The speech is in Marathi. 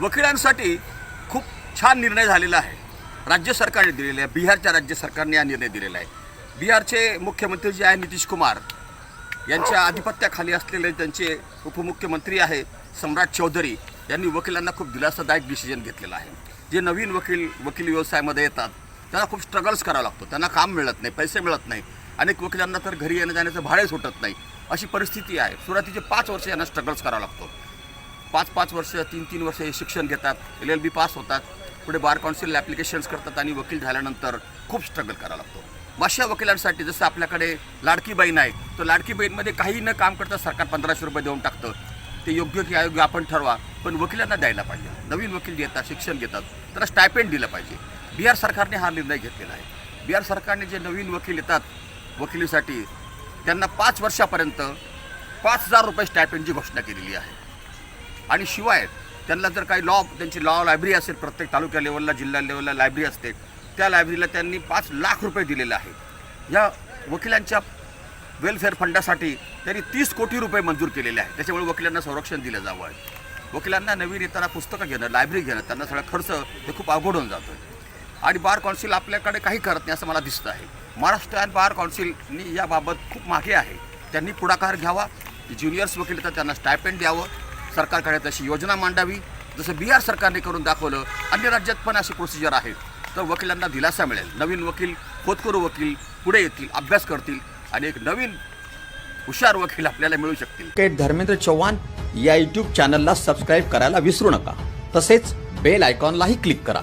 वकिलांसाठी खूप छान निर्णय झालेला आहे. राज्य सरकारने दिलेला आहे. बिहारच्या राज्य सरकारने हा निर्णय दिलेला आहे. बिहारचे मुख्यमंत्री जे आहे नितीश कुमार यांच्या आधिपत्याखाली असलेले त्यांचे उपमुख्यमंत्री आहे सम्राट चौधरी. यांनी वकिलांना खूप दिलासादायक डिसिजन घेतलेला आहे. जे नवीन वकील वकील व्यवसायामध्ये येतात त्यांना खूप स्ट्रगल्स करावं लागतो. त्यांना काम मिळत नाही पैसे मिळत नाही. अनेक वकिलांना तर घरी येण्या जाण्याचं भाडे सुटत नाही. अशी परिस्थिती आहे. सुरुवातीचे पाच वर्ष यांना स्ट्रगल्स करावा लागतो. पाच पाच वर्ष तीन तीन वर्ष हे शिक्षण घेतात एल एल बी पास होतात पुढे बार काउन्सिलला ॲप्लिकेशन्स करतात आणि वकील झाल्यानंतर खूप स्ट्रगल करावा लागतो. अशा वकिलांसाठी जसं आपल्याकडे लाडकी बहीण आहे तर लाडकी बहीणमध्ये काही न काम करता सरकार पंधराशे रुपये देऊन टाकतं. ते योग्य की अयोग्य आपण ठरवा पण वकिलांना द्यायला पाहिजे. नवीन वकील घेतात शिक्षण घेतात त्याला स्टायपेंड दिलं पाहिजे. बिहार सरकारने हा निर्णय घेतलेला आहे. बिहार सरकारने जे नवीन वकील येतात वकिलीसाठी त्यांना पाच वर्षापर्यंत पाच हजार रुपये स्टायपेंडची घोषणा केलेली आहे. आणि शिवाय त्यांना जर काही लॉ त्यांची लॉ लायब्ररी असेल प्रत्येक तालुक्या लेवलला जिल्हा लेवलला लायब्ररी असते त्या लायब्ररीला त्यांनी पाच लाख रुपये दिलेले आहेत. या वकिलांच्या वेलफेअर फंडासाठी त्यांनी तीस कोटी रुपये मंजूर केलेले आहे त्याच्यामुळे वकिलांना संरक्षण दिलं जावं. आहे वकिलांना नवीन येताना पुस्तकं घेणं लायब्ररी घेणं त्यांना सगळा खर्च हे खूप अवघड होऊन जातो आणि बार काउन्सिल आपल्याकडे काही करत नाही असं मला दिसतं आहे. महाराष्ट्र अँड बार कौन्सिलनी याबाबत खूप मागे आहे. त्यांनी पुढाकार घ्यावा. ज्युनियर्स वकील तर त्यांना स्टायपेंड द्यावं. सरकारकडे तशी योजना मांडावी जसं बिहार सरकारने करून दाखवलं अन्य राज्यात पण अशी प्रोसिजर आहे. तर वकिलांना दिलासा मिळेल. नवीन वकील खोतकरू वकील पुढे येतील अभ्यास करतील आणि एक नवीन हुशार वकील आपल्याला मिळू शकतील. धर्मेंद्र चव्हाण या यूट्यूब चॅनलला सबस्क्राईब करायला विसरू नका. तसेच बेल आयकॉनलाही क्लिक करा.